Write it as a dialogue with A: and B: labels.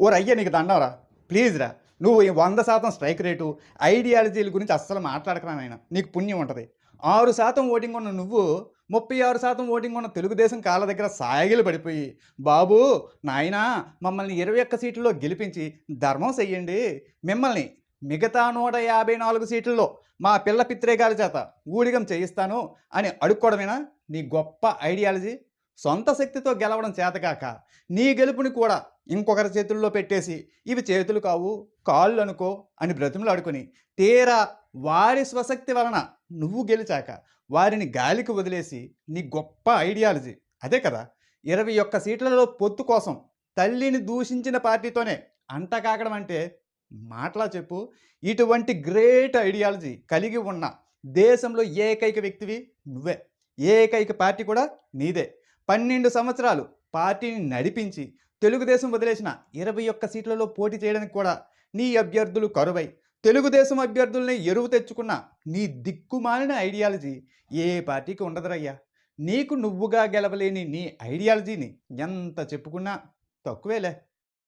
A: ఓ రయ్య నీకు దండవరా ప్లీజ్ రా. నువ్వు వంద శాతం స్ట్రైక్ రేటు ఐడియాలజీల గురించి అస్సలు మాట్లాడకరా నాయన. నీకు పుణ్యం ఉంటుంది. ఆరు శాతం ఓటింగ్ ఉన్న నువ్వు ముప్పై ఆరు శాతం ఓటింగ్ ఉన్న తెలుగుదేశం కాళ్ళ దగ్గర సాగిలు పడిపోయి బాబు నాయనా మమ్మల్ని ఇరవై ఒక్క సీట్లలో గెలిపించి ధర్మం చెయ్యండి మిమ్మల్ని మిగతా నూట యాభై నాలుగు సీట్లలో మా పిల్ల పిత్రేగాల చేత ఊడిగం చేయిస్తాను అని అడుక్కోవడమేనా? నీ గొప్ప ఐడియాలజీ సొంత శక్తితో గెలవడం చేతకాక నీ గెలుపుని కూడా ఇంకొకరి చేతుల్లో పెట్టేసి ఇవి చేతులు కావు కాళ్ళు అనుకో అని బ్రతిమలు ఆడుకొని తీరా వారి స్వశక్తి వలన నువ్వు గెలిచాక వారిని గాలికి వదిలేసి నీ గొప్ప ఐడియాలజీ. అదే కదా ఇరవై ఒక్క సీట్లలో పొత్తు కోసం తల్లిని దూషించిన పార్టీతోనే అంటకాకడం అంటే మాటలా చెప్పు. ఇటువంటి గ్రేట్ ఐడియాలజీ కలిగి ఉన్న దేశంలో ఏకైక వ్యక్తివి నువ్వే. ఏకైక పార్టీ కూడా నీదే. పన్నెండు సంవత్సరాలు పార్టీని నడిపించి తెలుగుదేశం వదిలేసిన ఇరవై ఒక్క సీట్లలో పోటీ చేయడానికి కూడా నీ అభ్యర్థులు కరువై తెలుగుదేశం అభ్యర్థుల్ని ఎరువు తెచ్చుకున్న నీ దిక్కుమాలిన ఐడియాలజీ ఏ పార్టీకి ఉండదురయ్యా? నీకు నువ్వుగా గెలవలేని నీ ఐడియాలజీని ఎంత చెప్పుకున్నా తక్కువేలే.